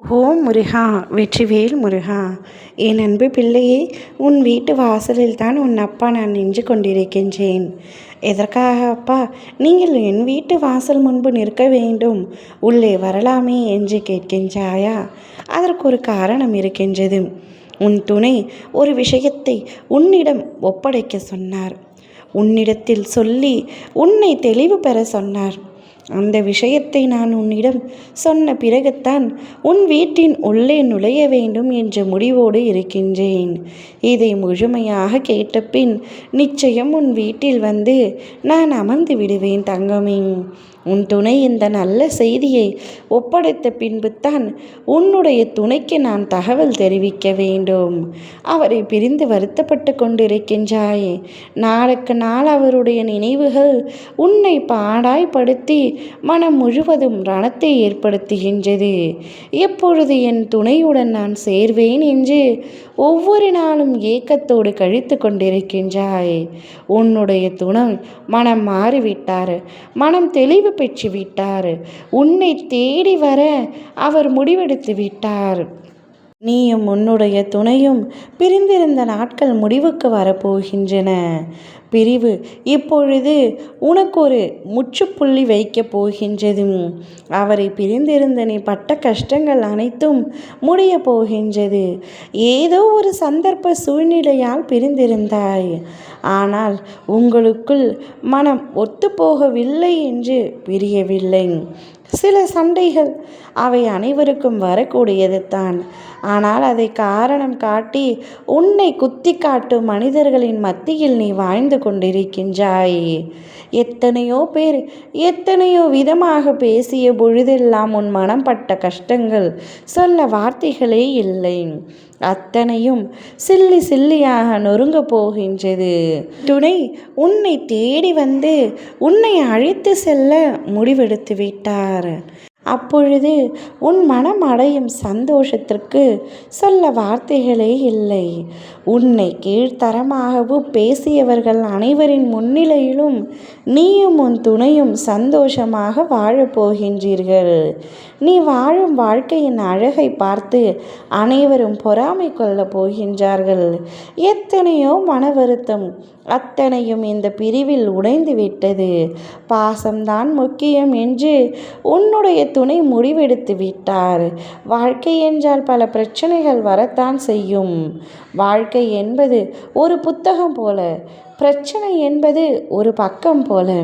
ஓம் முருகா வெற்றிவேல் முருகா என் அன்பு பிள்ளையே உன் வீட்டு வாசலில் தான் உன் அப்பா நான் நின்று கொண்டிருக்கின்றேன். எதற்காக அப்பா நீங்கள் என் வீட்டு வாசல் முன்பு நிற்க வேண்டும்? உள்ளே வரலாமே என்று கேட்கின்றாயா? அதற்கு ஒரு காரணம் இருக்கின்றது. உன் துணை ஒரு விஷயத்தை உன்னிடம் ஒப்படைக்க சொன்னார். உன்னிடத்தில் சொல்லி உன்னை தெளிவு பெற சொன்னார். அந்த விஷயத்தை நான் உன்னிடம் சொன்ன பிறகுத்தான் உன் வீட்டின் உள்ளே நுழைய வேண்டும் என்ற முடிவோடு இருக்கின்றேன். இதை முழுமையாக கேட்டபின் நிச்சயம் உன் வீட்டில் வந்து நான் அமர்ந்து விடுவேன் தங்கமே. உன் துணை இந்த நல்ல செய்தியை ஒப்படைத்த பின்புத்தான் உன்னுடைய துணைக்கு நான் தகவல் தெரிவிக்க வேண்டும். அவரை பிரிந்து வருத்தப்பட்டு கொண்டிருக்கின்றாய். நாளுக்கு நாள் அவருடைய நினைவுகள் உன்னை பாடாய்படுத்தி மனம் முழுவதும் ரணத்தை ஏற்படுத்துகின்றது. எப்பொழுது என் துணையுடன் நான் சேர்வேன் என்று ஒவ்வொரு நாளும் ஏக்கத்தோடு கழித்து கொண்டிருக்கின்றாய். உன்னுடைய துணை மனம் மாறிவிட்டார். மனம் தெளிவு பெற்று விட்டார் உன்னை தேடி வர அவர் முடிவெடுத்து விட்டார் நீயும் உன்னுடைய துணையும் பிரிந்திருந்த நாட்கள் முடிவுக்கு வரப்போகின்றன. பிரிவு இப்பொழுது உனக்கு ஒரு முற்றுப்புள்ளி வைக்கப் போகின்றது. அவரை பிரிந்திருந்த நீ பட்ட கஷ்டங்கள் அனைத்தும் முடிய போகின்றது. ஏதோ ஒரு சந்தர்ப்ப சூழ்நிலையால் பிரிந்திருந்தாய். ஆனால் உங்களுக்குள் மனம் ஒத்துப்போகவில்லை என்று பிரியவில்லை. சில சண்டைகள் அவை அனைவருக்கும் வரக்கூடியது தான் ஆனால் அதை காரணம் காட்டி உன்னை குத்தி காட்டும் மனிதர்களின் மத்தியில் நீ வாழ்ந்து கொண்டிருக்கின்றாய். எத்தனையோ பேர் எத்தனையோ விதமாக பேசிய பொழுதெல்லாம் உன் மனம் பட்ட கஷ்டங்கள் சொல்ல வார்த்தைகளே இல்லை. அத்தனையும் சில்லி சில்லியாக நொறுங்க போகின்றது. துணை உன்னை தேடி வந்து உன்னை அழைத்து செல்ல முடிவெடுத்து விட்டார். அப்பொழுது உன் மனம் அடையும் சந்தோஷத்திற்கு சொல்ல வார்த்தைகளே இல்லை. உன்னை கீழ்த்தரமாகவும் பேசியவர்கள் அனைவரின் முன்னிலையிலும் நீயும் உன் துணையும் சந்தோஷமாக வாழப்போகின்றீர்கள் நீ வாழும் வாழ்க்கையின் அழகை பார்த்து அனைவரும் பொறாமை கொள்ளப் போகின்றார்கள். எத்தனையோ மன வருத்தம் அத்தனையும் இந்த பிரிவில் உடைந்து விட்டது பாசம்தான் முக்கியம் என்று உன்னுடைய துணை முடிவெடுத்து விட்டார். வாழ்க்கை என்றால் பல பிரச்சனைகள் வரத்தான் செய்யும். வாழ்க்கை என்பது ஒரு புத்தகம் போல பிரச்சனை என்பது ஒரு பக்கம் போல.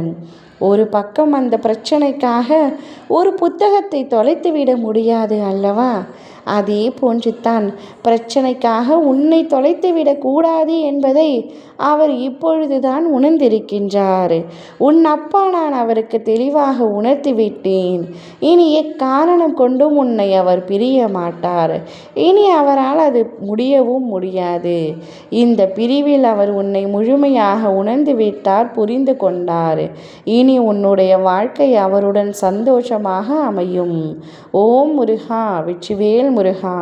ஒரு பக்கம் அந்த பிரச்சனைக்காக ஒரு புத்தகத்தை தொலைத்துவிட முடியாது அல்லவா? அதே போன்றுத்தான். பிரச்சனைக்காக உன்னை தொலைத்துவிடக்கூடாது என்பதை அவர் இப்பொழுதுதான் உணர்ந்திருக்கின்றார். உன் அப்பா நான் அவருக்கு தெளிவாக உணர்த்திவிட்டேன் இனி எக்காரணம் கொண்டும் உன்னை அவர் பிரிய மாட்டார். இனி அவரால் அது முடியவும் முடியாது. இந்த பிரிவில் அவர் உன்னை முழுமையாக உணர்ந்து விட்டார் புரிந்து கொண்டார். இனி உன்னுடைய வாழ்க்கை அவருடன் சந்தோஷமாக அமையும். ஓம் முருகா வெற்றிவேல் முருகா